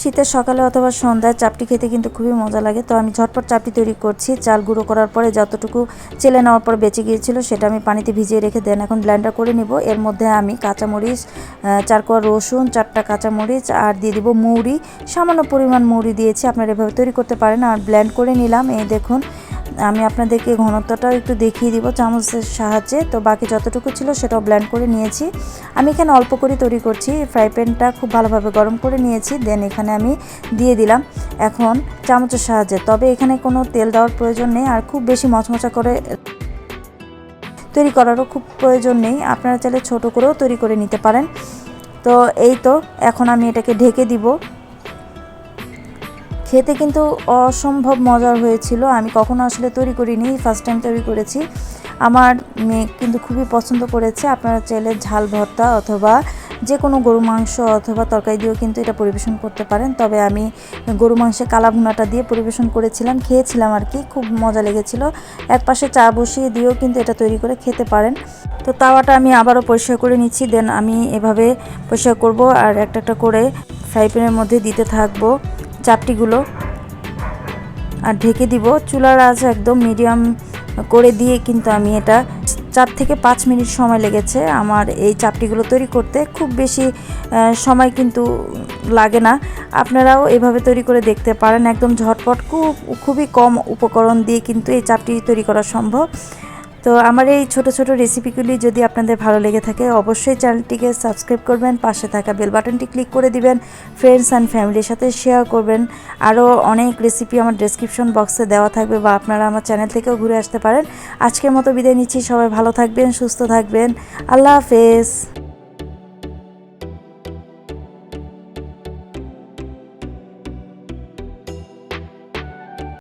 শীতের সকালে অথবা সন্ধ্যায় চাপটি খেতে কিন্তু খুবই মজা লাগে। তো আমি ঝটপট চাপটি তৈরি করছি। চাল গুঁড়ো করার পরে যতটুকু চেলে নেওয়ার পর বেঁচে গিয়েছিল সেটা আমি পানিতে ভিজিয়ে রেখে দেন। এখন ব্লেন্ডার করে নিব। এর মধ্যে আমি কাঁচামরিচ চার কোয়া রসুন, চারটা কাঁচামরিচ আর দিয়ে দিব মৌরি সামান্য পরিমাণ মৌরি দিয়েছি। আপনারা এভাবে তৈরি করতে পারেন। আর ব্লেন্ড করে নিলাম। এই দেখুন আমি আপনাদেরকে ঘনত্বটাও একটু দেখিয়ে দিব চামচের সাহায্যে। তো বাকি যতটুকু ছিল সেটাও ব্লেন্ড করে নিয়েছি। আমি এখানে অল্প করে তৈরি করছি। ফ্রাই প্যানটা খুব ভালোভাবে গরম করে নিয়েছি। দেন এখানে আমি দিয়ে দিলাম এখন চামচের সাহায্যে। তবে এখানে কোনো তেল দেওয়ার প্রয়োজন নেই আর খুব বেশি মচমচা করে তৈরি করারও খুব প্রয়োজন নেই। আপনারা চাইলে ছোট করেও তৈরি করে নিতে পারেন। তো এই তো, এখন আমি এটাকে ঢেকে দিব। খেতে কিন্তু অসম্ভব মজার হয়েছিল। আমি কখনো আসলে তৈরি করিনি ফার্স্ট টাইম তৈরি করেছি। আমার মেয়ে কিন্তু খুবই পছন্দ করেছে। আপনারা চাইলে ঝাল ভর্তা অথবা যে কোনো গরু মাংস অথবা তরকারি দিয়েও কিন্তু এটা পরিবেশন করতে পারেন। তবে আমি গরু মাংসে কালা ভুনাটা দিয়ে পরিবেশন করেছিলাম, খেয়েছিলাম আর কি। খুব মজা লেগেছিল। এক পাশে চা বসিয়ে দিয়েও কিন্তু এটা তৈরি করে খেতে পারেন। তো তাওয়াটা আমি আবারও পরিষ্কার করে নিচ্ছি। দেন আমি এভাবে পরিষ্কার করব আর একটা একটা করে ফ্রাই প্যানের মধ্যে দিতে থাকব। চাপটিগুলো আর ঢেকে দিব। চুলার আজ একদম মিডিয়াম করে দিয়ে কিন্তু আমি এটা চার থেকে পাঁচ মিনিট সময় লেগেছে আমার এই চাপটিগুলো তৈরি করতে। খুব বেশি সময় কিন্তু লাগে না। আপনারাও এভাবে তৈরি করে দেখতে পারেন। একদম ঝটপট, খুব, খুবই কম উপকরণ দিয়ে কিন্তু এই চাপটি তৈরি করা সম্ভব। তো আমার এই ছোট ছোট রেসিপিগুলি যদি আপনাদের ভালো লেগে থাকে, অবশ্যই চ্যানেলটিকে সাবস্ক্রাইব করবেন, পাশে থাকা বেল বাটনটি ক্লিক করে দিবেন ফ্রেন্ডস অ্যান্ড ফ্যামিলির সাথে শেয়ার করবেন। আরও অনেক রেসিপি আমার ডেসক্রিপশন বক্সে দেওয়া থাকবে বা আপনারা আমার চ্যানেল থেকেও ঘুরে আসতে পারেন। আজকের মতো বিদায় নিচ্ছি, সবাই ভালো থাকবেন, সুস্থ থাকবেন। আল্লাহ হাফেজ।